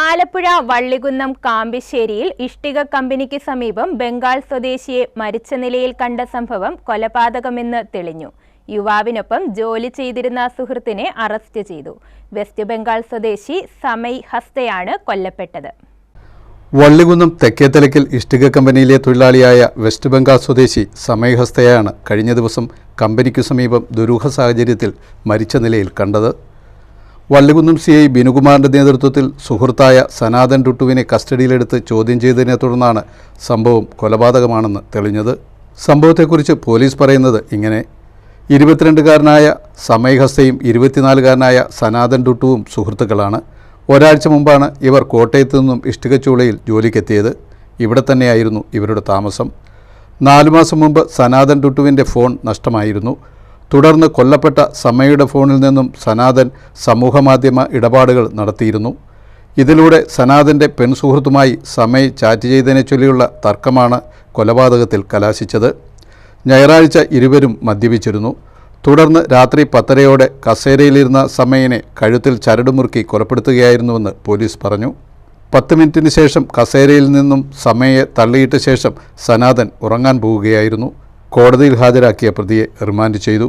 ആലപ്പുഴ വള്ളികുന്നം കാമ്പിശ്ശേരിയിൽ ഇഷ്ടിക കമ്പനിക്ക് സമീപം ബംഗാൾ സ്വദേശിയെ മരിച്ച നിലയിൽ കണ്ട സംഭവം കൊലപാതകമെന്ന് തെളിഞ്ഞു. യുവാവിനൊപ്പം ജോലി ചെയ്തിരുന്ന സുഹൃത്തിനെ അറസ്റ്റ് ചെയ്തു. വെസ്റ്റ് ബംഗാൾ സ്വദേശി സമയ് ഹസ്തയാണ് കൊല്ലപ്പെട്ടത്. വള്ളികുന്നം തെക്കേത്തലയ്ക്കൽ ഇഷ്ടിക കമ്പനിയിലെ തൊഴിലാളിയായ വെസ്റ്റ് ബംഗാൾ സ്വദേശി സമയ് ഹസ്തയാണ് കഴിഞ്ഞ ദിവസം കമ്പനിക്കു സമീപം ദുരൂഹ സാഹചര്യത്തിൽ മരിച്ച നിലയിൽ കണ്ടത്. വള്ളികുന്നം സി ഐ ബിനുകുമാറിന്റെ നേതൃത്വത്തിൽ സുഹൃത്തായ സനാതൻ ടുട്ടുവിനെ കസ്റ്റഡിയിലെടുത്ത് ചോദ്യം ചെയ്തതിനെ തുടർന്നാണ് സംഭവം കൊലപാതകമാണെന്ന് തെളിഞ്ഞത്. സംഭവത്തെക്കുറിച്ച് പോലീസ് പറയുന്നത് ഇങ്ങനെ. ഇരുപത്തിരണ്ടുകാരനായ സമയ് ഹസ്തയും ഇരുപത്തിനാലുകാരനായ സനാതൻ ടുട്ടുവും സുഹൃത്തുക്കളാണ്. ഒരാഴ്ച മുമ്പാണ് ഇവർ കോട്ടയത്തു നിന്നും ഇഷ്ടികച്ചൂളയിൽ ജോലിക്കെത്തിയത്. ഇവിടെ തന്നെയായിരുന്നു ഇവരുടെ താമസം. നാലു മാസം മുമ്പ് സനാതൻ ടുട്ടുവിന്റെ ഫോൺ നഷ്ടമായിരുന്നു. തുടർന്ന് കൊല്ലപ്പെട്ട സമയുടെ ഫോണിൽ നിന്നും സനാതൻ സമൂഹമാധ്യമ ഇടപാടുകൾ നടത്തിയിരുന്നു. ഇതിലൂടെ സനാതന്റെ പെൺസുഹൃത്തുമായി സമയ് ചാറ്റ് ചെയ്തതിനെ ചൊല്ലിയുള്ള തർക്കമാണ് കൊലപാതകത്തിൽ കലാശിച്ചത്. ഞായറാഴ്ച ഇരുവരും മദ്യപിച്ചിരുന്നു. തുടർന്ന് രാത്രി പത്തരയോടെ കസേരയിലിരുന്ന സമയനെ കഴുത്തിൽ ചരടുമുറുക്കി കൊലപ്പെടുത്തുകയായിരുന്നുവെന്ന് പോലീസ് പറഞ്ഞു. പത്ത് മിനിറ്റിന് ശേഷം കസേരയിൽ നിന്നും സമയെ തള്ളിയിട്ട ശേഷം സനാതൻ ഉറങ്ങാൻ പോവുകയായിരുന്നു കോടതിയിൽ ഹാജരാക്കിയ പ്രതിയെ റിമാൻഡ് ചെയ്തു.